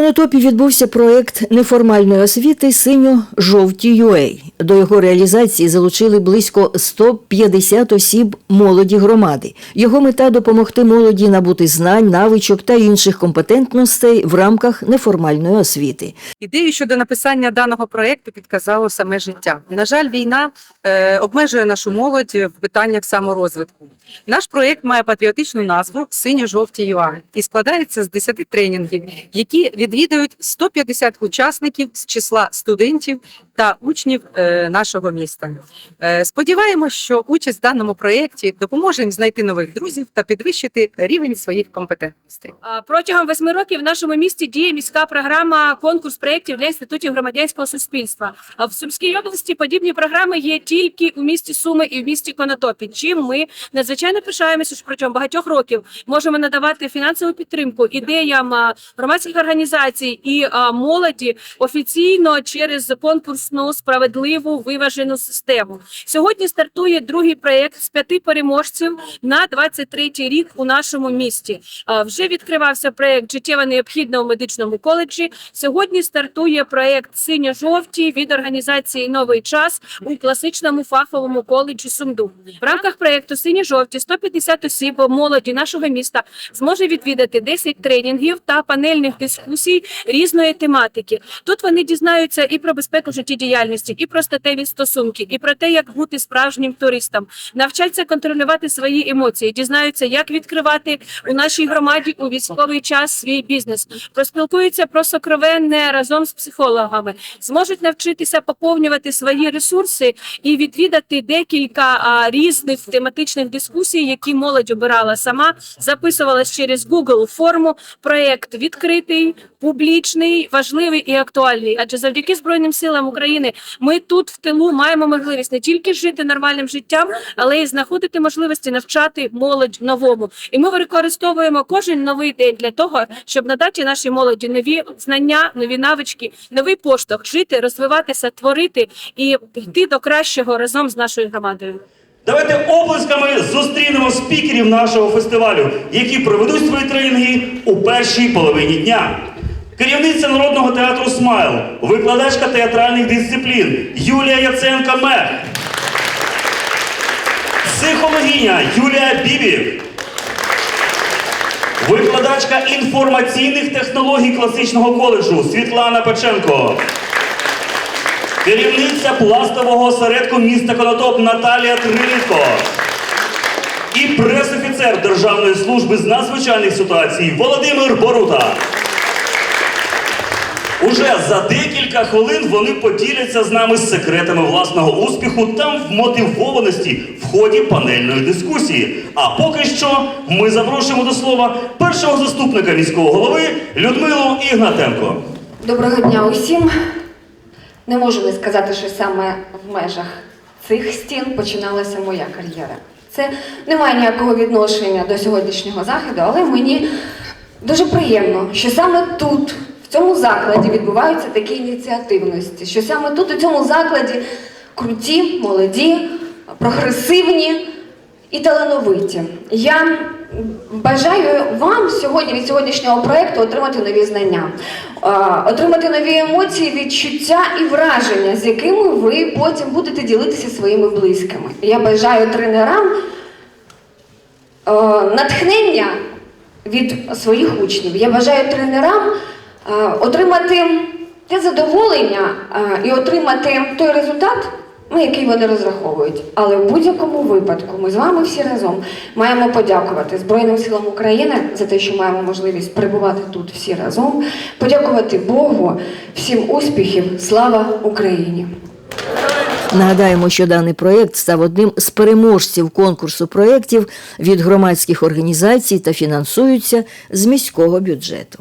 Конотопі відбувся проект неформальної освіти синьо-жовті UA. До його реалізації залучили близько 150 осіб молоді громади. Його мета допомогти молоді набути знань, навичок та інших компетентностей в рамках неформальної освіти. Ідею щодо написання даного проєкту підказало саме життя. На жаль, війна е, обмежує нашу молодь в питаннях саморозвитку. Наш проєкт має патріотичну назву Синьо-жовті ЮА і складається з 10 тренінгів, які відвідують 150 учасників з числа студентів та учнів е, нашого міста. Е, сподіваємось, що участь в даному проєкті допоможе їм знайти нових друзів та підвищити рівень своїх компетентностей. Протягом восьми років в нашому місті діє міська програма конкурс проєктів для інститутів громадянського суспільства. А в Сумській області подібні програми є тільки у місті Суми і в місті Конотопі. Чим ми надзвичайно пишаємося, що протягом багатьох років можемо надавати фінансову підтримку ідеям громадських організацій і молоді офіційно через конкурсну справедливу виважену систему. Сьогодні стартує другий проєкт з п'яти переможців на 23-й рік у нашому місті. Вже відкривався проєкт життєво необхідна у медичному коледжі. Сьогодні стартує проєкт синьо-жовті від організації Новий час у класичному фаховому коледжі Сумду. В рамках проєкту синьо-жовті 150 осіб молоді нашого міста зможе відвідати 10 тренінгів та панельних дискусій різної тематики. Тут вони дізнаються і про безпеку життєдіяльності, і про статеві стосунки, і про те, як бути справжнім туристом, навчаться контролювати свої емоції, дізнаються, як відкривати у нашій громаді у військовий час свій бізнес, проспілкуються про сокровенне разом з психологами, зможуть навчитися поповнювати свої ресурси і відвідати декілька а, різних тематичних дискусій, які молодь обирала сама, записувалась через Google форму. Проєкт відкритий, публічний, важливий і актуальний. Адже завдяки Збройним силам України ми тут в тилу маємо можливість не тільки жити нормальним життям, але й знаходити можливості навчати молодь новому. І ми використовуємо кожен новий день для того, щоб надати нашій молоді нові знання, нові навички, новий поштовх жити, розвиватися, творити і йти до кращого разом з нашою громадою. Давайте оплесками зустрінемо спікерів нашого фестивалю, які проведуть свої тренінги у першій половині дня. Керівниця народного театру Смайл, викладачка театральних дисциплін Юлія Яценка Мех, психологиня Юлія Бібік, викладачка інформаційних технологій класичного коледжу Світлана Печенко. Керівниця пластового осередку міста Конотоп Наталія Трилітко. І пресофіцер Державної служби з надзвичайних ситуацій Володимир Борута. Уже за декілька хвилин вони поділяться з нами секретами власного успіху та вмотивованості в ході панельної дискусії. А поки що ми запрошуємо до слова першого заступника міського голови Людмилу Ігнатенко. Доброго дня усім. Не можу не сказати, що саме в межах цих стін починалася моя кар'єра. Це не має ніякого відношення до сьогоднішнього заходу, але мені дуже приємно, що саме тут, цьому закладі, відбуваються такі ініціативності, що саме тут, у цьому закладі, круті, молоді, прогресивні і талановиті. Я бажаю вам сьогодні від сьогоднішнього проєкту отримати нові знання, отримати нові емоції, відчуття і враження, з якими ви потім будете ділитися своїми близькими. Я бажаю тренерам натхнення від своїх учнів. Я бажаю тренерам отримати те задоволення е, і отримати той результат, на який вони розраховують. Але в будь-якому випадку ми з вами всі разом маємо подякувати Збройним силам України за те, що маємо можливість перебувати тут всі разом, подякувати Богу, всім успіхів, слава Україні! Нагадаємо, що даний проєкт став одним з переможців конкурсу проєктів від громадських організацій та фінансується з міського бюджету.